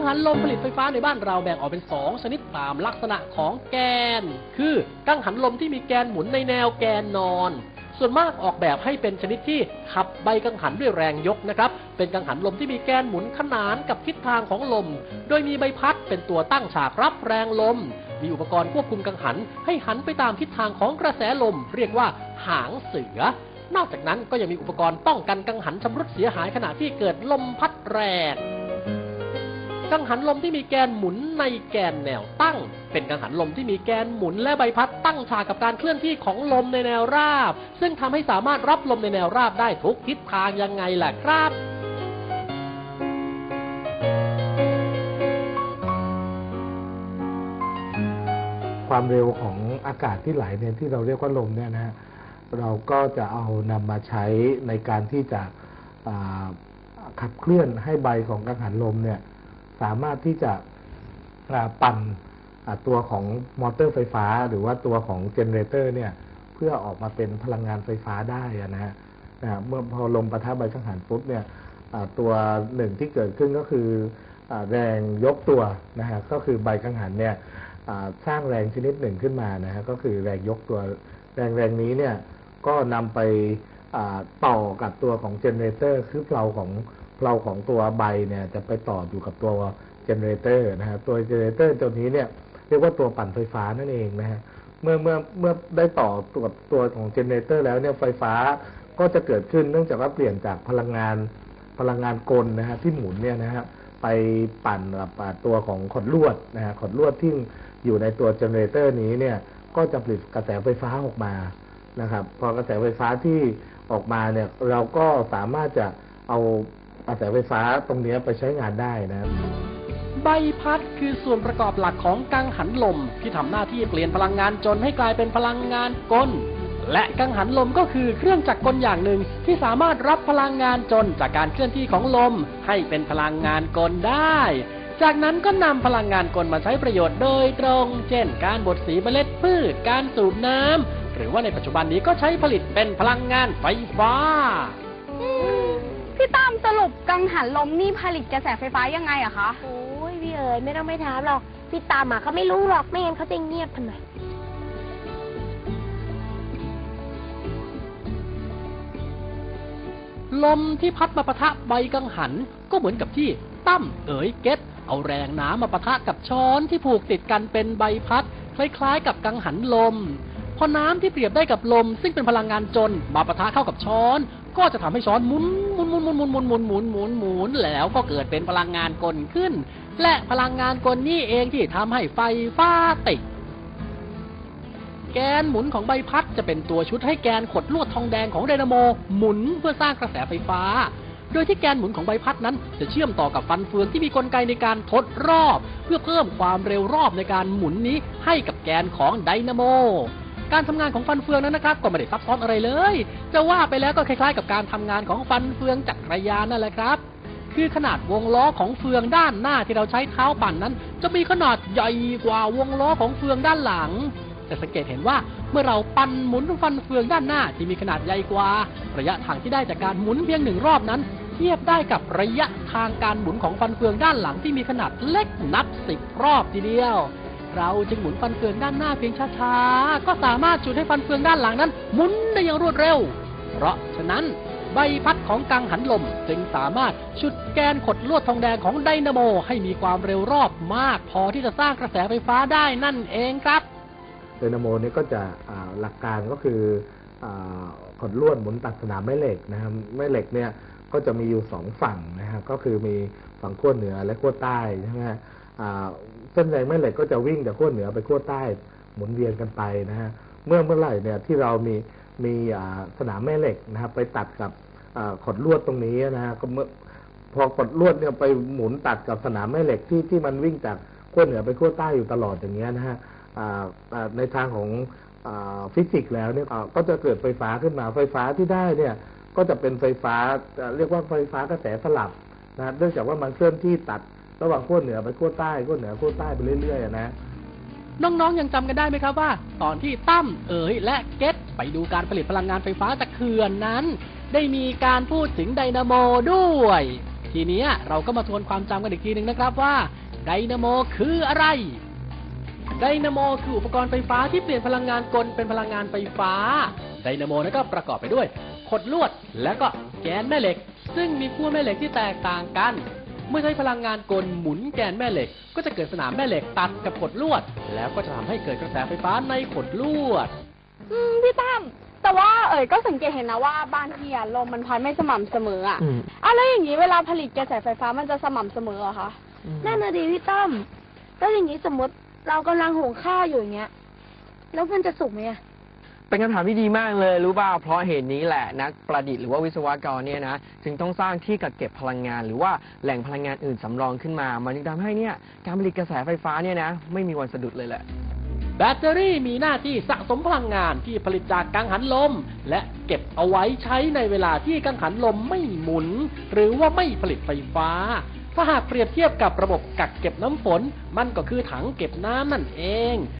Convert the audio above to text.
งหันลมผลิตไฟฟ้าในบ้านเราแบ่งออกเป็น 2 ชนิดตามลักษณะของแกน คือกังหันลมที่มีแกนหมุนในแนวแกนนอน ส่วนมากออกแบบให้เป็นชนิดที่ขับใบกังหันด้วยแรงยกนะครับ เป็นกังหันลมที่มีแกนหมุนขนานกับทิศทางของลม โดยมีใบพัดเป็นตัวตั้งฉากรับแรงลม มีอุปกรณ์ควบคุมกังหัน ให้หันไปตามทิศทางของกระแสลม เรียกว่าหางเสือนอกจากนั้นก็ยังมีอุปกรณ์ป้องกันกังหันชำรุดเสียหายขณะที่เกิดลมพัดแรง กังหันลมที่มีแกนหมุนในแกนแนวตั้ง เป็นกังหันลมที่มีแกนหมุนและใบพัดตั้งฉากกับการเคลื่อนที่ของลมในแนวราบ ซึ่งทำให้สามารถรับลมในแนวราบได้ทุกทิศทางยังไงล่ะครับความเร็วของอากาศที่ไหลเนี่ยที่เราเรียกว่าลมเนี่ยนะฮะเราก็จะเอานำมาใช้ในการที่จะขับเคลื่อนให้ใบของกังหันลมเนี่ย สามารถที่จะปั่นตัวของมอเตอร์ไฟฟ้า หรือว่าตัวของเจเนเรเตอร์เนี่ยเพื่อออกมาเป็นพลังงานไฟฟ้าได้นะฮะเมื่อพอลมปะทะใบกังหันปุ๊บเนี่ยตัวหนึ่งที่เกิดขึ้นก็คือแรงยกตัวนะฮะก็คือใบกังหันเนี่ยสร้างแรงชนิดหนึ่งขึ้นมานะฮะก็คือแรงยกตัวแรงแรงนี้เนี่ยก็นำไปต่อกับตัวของเจเนเรเตอร์คือเพลาของ เพลาของตัวใบเนี่ยจะไปต่ออยู่กับตัวเจเนเรเตอร์นะฮะตัวเจเนเรเตอร์ตัวนี้เนี่ยเรียกว่าตัวปั่นไฟฟ้านั่นเองนะฮะเมื่อเมื่อเมื่อได้ต่อตัวตัวของเจเนเรเตอร์แล้วเนี่ยไฟฟ้าก็จะเกิดขึ้นเนื่องจากว่าเปลี่ยนจากพลังงานพลังงานกลนะฮะที่หมุนเนี่ยนะฮะไปปั่นกับอ่าตัวของขดลวดนะฮะขดลวดที่อยู่ในตัวเจเนเรเตอร์นี้เนี่ยก็จะผลิตกระแสไฟฟ้าออกมานะครับ พอกระแสไฟฟ้าที่ออกมาเนี่ยเราก็สามารถจะเอา กระแสไฟฟ้าตรงเนี้ยไปใช้งานได้นะครับ ใบพัดคือส่วนประกอบหลักของกังหันลมที่ทำหน้าที่เปลี่ยนพลังงานจนให้กลายเป็นพลังงานกล และกังหันลมก็คือเครื่องจักรกลอย่างหนึ่งที่สามารถรับพลังงานจนจากการเคลื่อนที่ของลม ให้เป็นพลังงานกลได้ จากนั้นก็นำพลังงานกลมาใช้ประโยชน์โดยตรง เช่น การบดสีเมล็ดพืช การสูบน้ำหรือว่าในปัจจุบันนี้ก็ใช้ผลิตเป็นพลังงานไฟฟ้าพี่ตั้ม รุปกังหันลมนี่ผลิตกระแสไฟฟ้ายังไงอะคะ โอ้ยพี่เอ๋ยไม่ต้องไม่ถามหรอกพี่ตามมาเขาไม่รู้หรอกไม่งั้นเขาจะเงียบทำไมลมที่พัดมาปะทะใบกังหัน ก็เหมือนกับที่ตั้มเอ๋ยเก็ตเอาแรงน้ำมาปะทะกับช้อนที่ผูกติดกันเป็นใบพัด คล้ายๆ กับกังหันลม พอน้ำที่เปรียบได้กับลม ซึ่งเป็นพลังงานจนมาปะทะเข้ากับช้อน ก็จะทำให้ช้อนหมุนหมุนหมุนหมุนหมุนหมุนหมุนหมุนหมุนหมุนแล้วก็เกิดเป็นพลังงานกลขึ้น และพลังงานกลนี่เองที่ทำให้ไฟฟ้าติดแกนหมุนของใบพัดจะเป็นตัวชุดให้แกนขดลวดทองแดงของไดนาโม หมุนเพื่อสร้างกระแสไฟฟ้า โดยที่แกนหมุนของใบพัดนั้น จะเชื่อมต่อกับฟันเฟืองที่มีกลไกในการทดรอบ เพื่อเพิ่มความเร็วรอบในการหมุนนี้ให้กับแกนของไดนาโม การทำงานของฟันเฟืองนั้นนะครับก็ไม่ได้ซับซ้อนอะไรเลย จะว่าไปแล้วก็คล้ายๆ กับการทำงานของฟันเฟืองจักรยานนั่นแหละครับ คือขนาดวงล้อของเฟืองด้านหน้าที่เราใช้เท้าปั่นนั้น จะมีขนาดใหญ่กว่าวงล้อของเฟืองด้านหลังแต่สังเกตเห็นว่าเมื่อเราปั่นหมุนฟันเฟืองด้านหน้าที่มีขนาดใหญ่กว่า ระยะทางที่ได้จากการหมุนเพียงหนึ่งรอบนั้น เทียบได้กับระยะทางการหมุนของฟันเฟืองด้านหลังที่มีขนาดเล็กนับสิบรอบทีเดียว เราจึงหมุนฟันเฟืองด้านหน้าเพียงช้าๆ ก็สามารถจุดให้ฟันเฟืองด้านหลังนั้น หมุนได้อย่างรวดเร็ว เพราะฉะนั้นใบพัดของกังหันลมจึงสามารถชุดแกนขดลวดทองแดงของไดนาโมให้มีความเร็วรอบมาก พอที่จะสร้างกระแสไฟฟ้าได้นั่นเองครับไดนาโมนี่ก็จะหลักการก็คืออขดลวดหมุนตัดสนามแม่เหล็กนะครับแม่เหล็กเนี่ยก็จะมีอยู่สองฝั่งนะฮะก็คือมีฝั่งขั้วเหนือและขั้วใต้ใช่ไหมฮะอ่า เส้นแรงแม่เหล็กก็จะวิ่งจากขั้วเหนือไปขั้วใต้หมุนเวียนกันไปนะฮะเมื่อเมื่อไหร่เนี่ยที่เรามีมีสนามแม่เหล็กนะครับไปตัดกับขดลวดตรงนี้นะฮะก็เมื่อพอกดลวดเนี่ยไปหมุนตัดกับสนามแม่เหล็กที่ที่มันวิ่งจากขั้วเหนือไปขั้วใต้อยู่ตลอดอย่างเงี้ยนะฮะในทางของฟิสิกส์แล้วเนี่ยก็จะเกิดไฟฟ้าขึ้นมาไฟฟ้าที่ได้เนี่ยก็จะเป็นไฟฟ้าอ่าเรียกว่าไฟฟ้ากระแสสลับนะเนื่องจากว่ามันเคลื่อนที่ตัด ระหว่างขั้วเหนือไปขั้วใต้ขั้วเหนือขั้วใต้ไปเรื่อยๆนะน้องๆยังจำกันได้ไหมครับว่า ตอนที่ตั้มเอ๋ยและเกตไปดูการผลิตพลังงานไฟฟ้าจากเขื่อนนั้น ได้มีการพูดถึงไดนาโมด้วย ทีนี้เราก็มาทวนความจำกันอีกทีหนึ่งนะครับว่าไดนาโมคืออะไรไดนาโมคืออุปกรณ์ไฟฟ้าที่เปลี่ยนพลังงานกลเป็นพลังงานไฟฟ้าไดนาโมนั้นก็ประกอบไปด้วยขดลวดและก็แกนแม่เหล็ก ซึ่งมีขั้วแม่เหล็กที่แตกต่างกัน เมื่อใช้พลังงานกลหมุนแกนแม่เหล็ก ก็จะเกิดสนามแม่เหล็กตัดกับขดลวด แล้วก็จะทำให้เกิดกระแสไฟฟ้าในขดลวด อืมพี่ตั้มแต่ว่าเอ๋ยก็สังเกตเห็นนะว่าบ้านพี่อะลมมันพัดไม่สม่ำเสมออะอืม อะแล้วอย่างนี้เวลาผลิตกระแสไฟฟ้ามันจะสม่ำเสมอเหรอคะ นั่นน่ะดิพี่ตั้มแล้วอย่างนี้สมมติเรากำลังหุงข้าวอยู่อย่างเงี้ย แล้วมันจะสุกไหมอะ เป็นคำถามที่ดีมากเลยรู้ป่าวเพราะเหตุนี้แหละนักประดิษฐ์หรือว่าวิศวกรเนี่ยนะจึงต้องสร้างที่กักเก็บพลังงาน หรือว่าแหล่งพลังงานอื่นสำรองขึ้นมา มันจึงทำให้เนี่ยการผลิตกระแสไฟฟ้าเนี่ยนะไม่มีวันสะดุดเลยแหละ แบตเตอรี่มีหน้าที่สะสมพลังงานที่ผลิตจากกังหันลม และเก็บเอาไว้ใช้ในเวลาที่กังหันลมไม่หมุน หรือว่าไม่ผลิตไฟฟ้า ถ้าหากเปรียบเทียบกับระบบกักเก็บน้ำฝน มันก็คือถังเก็บน้ำนั่นเอง